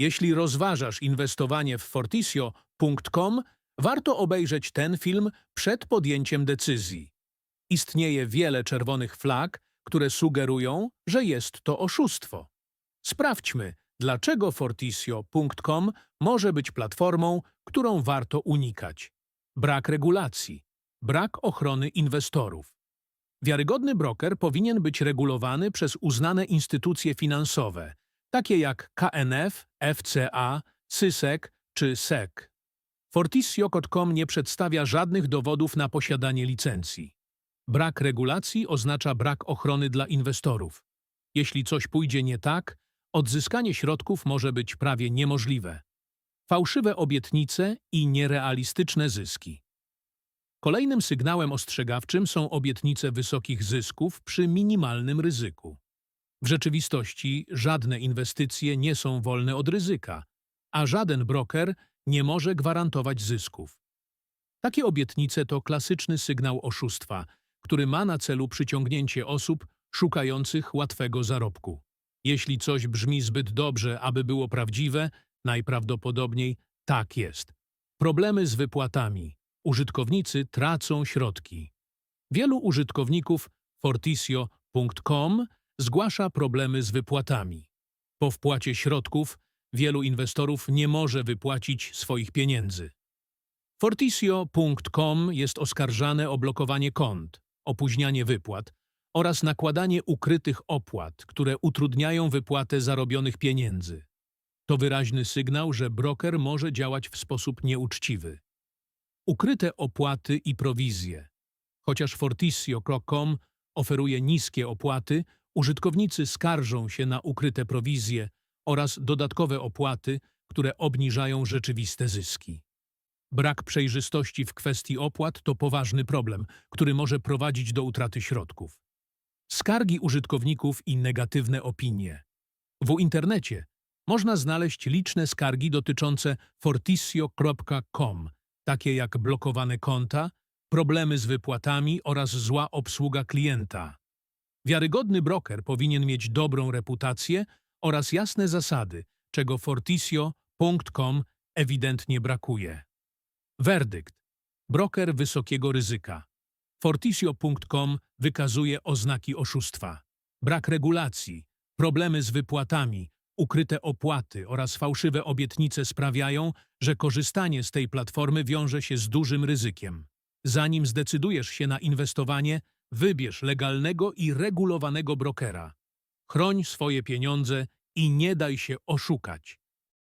Jeśli rozważasz inwestowanie w fortisio.com, warto obejrzeć ten film przed podjęciem decyzji. Istnieje wiele czerwonych flag, które sugerują, że jest to oszustwo. Sprawdźmy, dlaczego fortisio.com może być platformą, którą warto unikać. Brak regulacji, brak ochrony inwestorów. Wiarygodny broker powinien być regulowany przez uznane instytucje finansowe, takie jak KNF, FCA, SYSEC czy SEC. Fortisio.com nie przedstawia żadnych dowodów na posiadanie licencji. Brak regulacji oznacza brak ochrony dla inwestorów. Jeśli coś pójdzie nie tak, odzyskanie środków może być prawie niemożliwe. Fałszywe obietnice i nierealistyczne zyski. Kolejnym sygnałem ostrzegawczym są obietnice wysokich zysków przy minimalnym ryzyku. W rzeczywistości żadne inwestycje nie są wolne od ryzyka, a żaden broker nie może gwarantować zysków. Takie obietnice to klasyczny sygnał oszustwa, który ma na celu przyciągnięcie osób szukających łatwego zarobku. Jeśli coś brzmi zbyt dobrze, aby było prawdziwe, najprawdopodobniej tak jest. Problemy z wypłatami. Użytkownicy tracą środki. Wielu użytkowników fortisio.com zgłasza problemy z wypłatami. Po wpłacie środków wielu inwestorów nie może wypłacić swoich pieniędzy. Fortisio.com jest oskarżane o blokowanie kont, opóźnianie wypłat oraz nakładanie ukrytych opłat, które utrudniają wypłatę zarobionych pieniędzy. To wyraźny sygnał, że broker może działać w sposób nieuczciwy. Ukryte opłaty i prowizje. Chociaż Fortisio.com oferuje niskie opłaty, użytkownicy skarżą się na ukryte prowizje oraz dodatkowe opłaty, które obniżają rzeczywiste zyski. Brak przejrzystości w kwestii opłat to poważny problem, który może prowadzić do utraty środków. Skargi użytkowników i negatywne opinie. W internecie można znaleźć liczne skargi dotyczące fortisio.com, takie jak blokowane konta, problemy z wypłatami oraz zła obsługa klienta. Wiarygodny broker powinien mieć dobrą reputację oraz jasne zasady, czego fortisio.com ewidentnie brakuje. Werdykt. Broker wysokiego ryzyka. Fortisio.com wykazuje oznaki oszustwa. Brak regulacji, problemy z wypłatami, ukryte opłaty oraz fałszywe obietnice sprawiają, że korzystanie z tej platformy wiąże się z dużym ryzykiem. Zanim zdecydujesz się na inwestowanie, wybierz legalnego i regulowanego brokera. Chroń swoje pieniądze i nie daj się oszukać.